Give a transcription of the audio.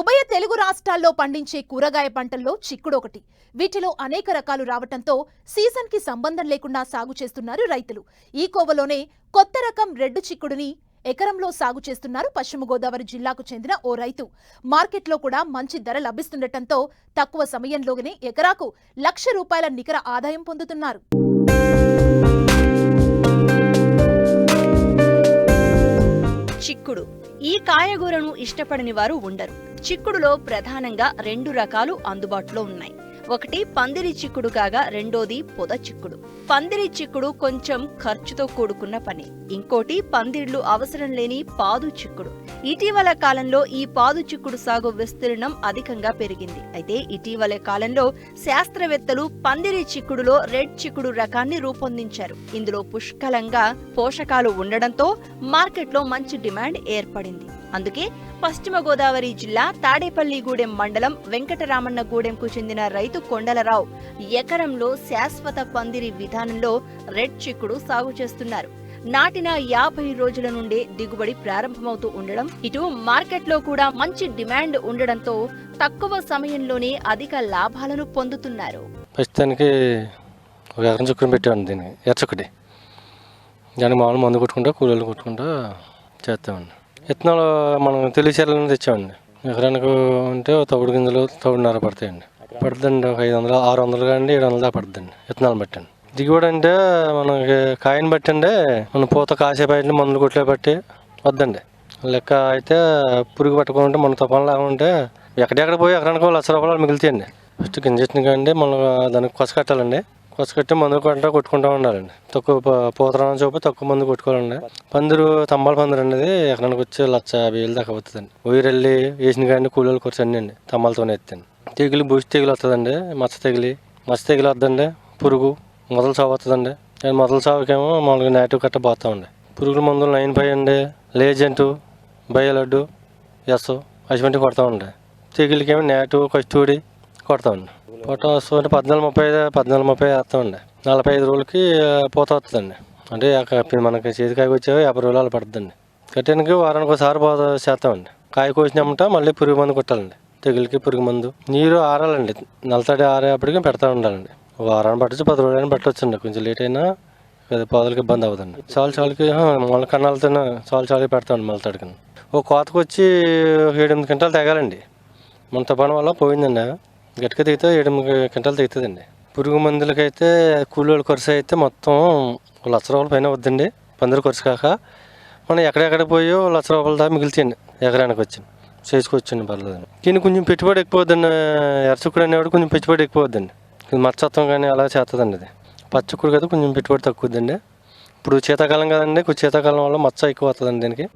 ఉభయ తెలుగు రాష్ట్రాల్లో పండించే కూరగాయ పంటల్లో చిక్కుడు ఒకటి వీటిలో అనేక రకాలు రావటంతో సీజన్కి సంబంధం లేకుండా సాగు చేస్తున్నారు రైతులు. ఈ కోవలోనే కొత్త రకం రెడ్ చిక్కుడుని ఎకరంలో సాగు చేస్తున్నారు పశ్చిమ గోదావరి జిల్లాకు చెందిన ఓ రైతు. మార్కెట్లో కూడా మంచి ధర లభిస్తుండటంతో తక్కువ సమయంలోనే ఎకరాకు లక్ష రూపాయల నికర ఆదాయం పొందుతున్నారు. చిక్కుడు. ఈ కాయగూరను ఇష్టపడని వారు ఉండరు. చిక్కుడులో ప్రధానంగా రెండు రకాలు అందుబాటులో ఉన్నాయి. ఒకటి పందిరి చిక్కుడు కాగా రెండోది పొద చిక్కుడు. పందిరి చిక్కుడు కొంచెం ఖర్చుతో కూడుకున్న పని. ఇంకోటి పందిర్లు అవసరం లేని పాదు చిక్కుడు. ఇటీవల కాలంలో ఈ పాదు చిక్కుడు సాగు విస్తీర్ణం అధికంగా పెరిగింది. అయితే ఇటీవల కాలంలో శాస్త్రవేత్తలు పందిరి చిక్కుడులో రెడ్ చిక్కుడు రకాన్ని రూపొందించారు. ఇందులో పుష్కలంగా పోషకాలు ఉండడంతో మార్కెట్లో మంచి డిమాండ్ ఏర్పడింది. అందుకే పశ్చిమ గోదావరి జిల్లా తాడేపల్లిగూడెం మండలం వెంకటరామన్నగూడెంకు చెందిన రైతు కొండలరావు ఎకరంలో శాశ్వత పందిరి విధానంలో రెడ్ చిక్కుడు సాగు చేస్తున్నారు. నాటిన యాభై రోజుల నుండే దిగుబడి ప్రారంభమవుతూ ఉండడం ఇటు మార్కెట్లో కూడా మంచి డిమాండ్ ఉండడంతో తక్కువ సమయంలోనే అధిక లాభాలను పొందుతున్నారు. ప్రస్తుతానికి ఒక ఎకరం చుక్కని పెట్టామండి దీనికి మామూలు మందు కొట్టుకుంటా కూలీలు కొట్టుకుంటా చేస్తామండి. విత్తనాలు మనం తెలియచేయాలని తెచ్చామండి. ఎకరానికి ఉంటే తవుడు గింజలు తవుడున్నర పడతాయండి. పడుతుందండి ఒక ఐదు వందలు ఆరు వందలు కానీ ఏడు వందలు దాకా పడుతుందండి విత్తనాలు బట్టండి. దిగుబడి అంటే మనకి కాయని బట్టండి మన పూత కాసే బయట మందులు కొట్లే బట్టి వద్దండి. లెక్క అయితే పురుగు పట్టుకుంటే మన తుఫాన్ ఉంటే ఎక్కడెక్కడ పోయి ఎకరానికి లక్ష రూపాయలు మిగులుతాయండి. ఫస్ట్ గింజెట్ని కానీ మనం దానికి కొస కట్టాలండి. కొస మందులు కొట్టా కొట్టుకుంటూ ఉండాలండి. తక్కువ ప- పూతరాని చూపు తక్కువ మందు కొట్టుకోవాలండి. పందిరు తంబాల పందిరు అనేది ఎకరానికి వచ్చి లక్ష యాభై వేలు దాకా అవుతుందండి ఊరెళ్ళి వేసిన కానీ కూలీలు ఖర్చు అన్నీ అండి. తమ్మాలతోనే ఎత్తాను తెగులు బూసి తెగులు వస్తుందండి మచ్చ తెగిలి మచ్చ తెగులు వద్దండి. పురుగు మొదలు సాగు వస్తుందండి నేను మొదలు సాగుకేమో మామూలుగా నేటివ్ కట్ట పోతామండి పురుగుల మందులు నైన్ ఫైవ్ అండి. లేజెంటు బయలడ్డు ఎస్ అటువంటి కొడతామండి తెగులకేమో నేటు కస్తూరి కొడతామండి పూట అంటే పద్నాలుగు ముప్పై ఐదు పద్నాలుగు ముప్పై వేస్తామండి. నలభై ఐదు రోజులకి పూత వస్తుందండి. అంటే ఒక- మనకి చేతికాయ వచ్చే యాభై రోజులు అలా పడుతుందండి. కట్టడానికి వారానికి ఒకసారి పోత చేస్తామండి. కాయ కోసినామంట మళ్ళీ పురుగు మందు కొట్టాలండి. తెగులకి పురుగు మందు. నీరు ఆరాలండి. నలతడి ఆరేపటికి పెడతా ఉండాలండి. వారాన్ని పట్టచ్చు పది రోజులైనా పెట్టవచ్చండి కొంచెం లేట్ అయినా అది పొదలకి ఇబ్బంది అవుతుంది చాలు చాలుకి మొల కన్నాలతో చాలు చాలుకి పెడతామండి మొలతాడికి ఒక కోతకు వచ్చి ఏడెనిమిది క్వింటాలు తెగాలండి. మన తుఫాను వల్ల పోయిందండి. గట్టిగా దిగితే ఏడు క్వింటాలు దిగుతుందండి పురుగు మందులకైతే కూలీల ఖర్చు అయితే మొత్తం లక్ష రూపాయల పైన వద్దండి పందిరి ఖర్చు కాక మనం ఎక్కడెక్కడ పోయో లక్ష రూపాయల దాకా మిగిల్చండి ఎకరానికి వచ్చింది చేసుకొచ్చండి పర్లేదండి. దీన్ని కొంచెం పెట్టుబడి ఎక్కువద్దండి ఎరచుక్కుడు అనేవాడు కొంచెం పెట్టుబడి ఎక్కువద్దండి ఇది మచ్చత్వం కానీ అలా చేస్తుందండి అది పచ్చకుడు కదా కొంచెం పెట్టుబడి తక్కువద్దండి ఇప్పుడు శీతాకాలం కదండి శీతాకాలం వల్ల మచ్చ ఎక్కువ వస్తుందండి దీనికి.